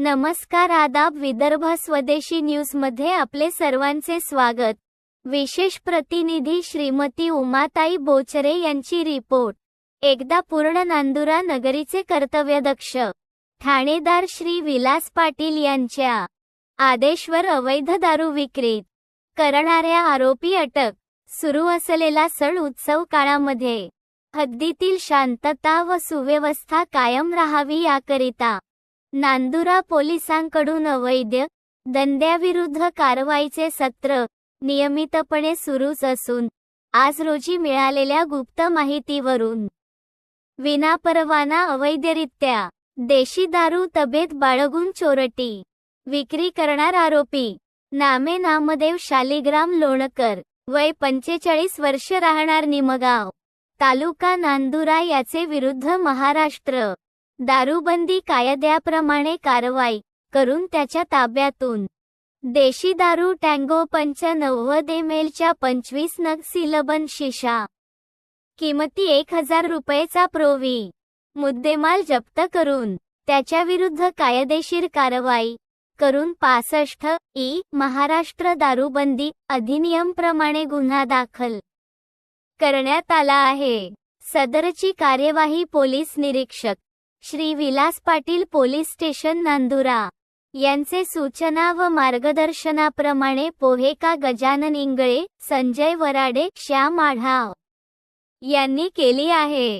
नमस्कार आदाब विदर्भ स्वदेशी न्यूजमध्ये आपले सर्वांचे स्वागत. विशेष प्रतिनिधी श्रीमती उमाताई बोचरे यांची रिपोर्ट. एकदा पूर्ण नांदुरा नगरीचे कर्तव्यदक्ष ठाणेदार श्री विलास पाटील यांच्या आदेशवर अवैध दारू विक्रीत करणाऱ्या आरोपी अटक. सुरू असलेला सण उत्सव काळामध्ये. हद्दीतील शांतता व सुव्यवस्था कायम राहावी याकरिता. नांदुरा पोलिसांकडून अवैध धंद्याविरुद्ध कारवाईचे सत्र नियमितपणे सुरूच असून आज रोजी मिळालेल्या गुप्त माहितीवरून विनापरवाना अवैधरित्या देशी दारू तबेत बाळगून चोरटी विक्री करणार आरोपी नामे नामदेव शालिग्राम लोणकर वय पंचेचाळीस वर्ष राहणार निमगाव तालुका नांदुरा याचे विरुद्ध महाराष्ट्र दारूबंदी कायद्याप्रमाणे कारवाई करून त्याच्या ताब्यातून. देशी दारू टँगो पंच नव्वद एम एलच्या पंचवीस नग सिलबन शिशा. किमती एक हजार रुपयेचा प्रोवी. मुद्देमाल जप्त करून त्याच्याविरुद्ध कायदेशीर कारवाई करून पासष्ट ई महाराष्ट्र दारूबंदी अधिनियमप्रमाणे गुन्हा दाखल करण्यात आला आहे. सदरची कार्यवाही पोलीस निरीक्षक श्री विलास पाटील पोलीस स्टेशन नांदुरा. यांचे सूचना व मार्गदर्शनाप्रमाणे पोहेका गजानन इंगळे संजय वराडे श्याम आढाव यांनी केली आहे.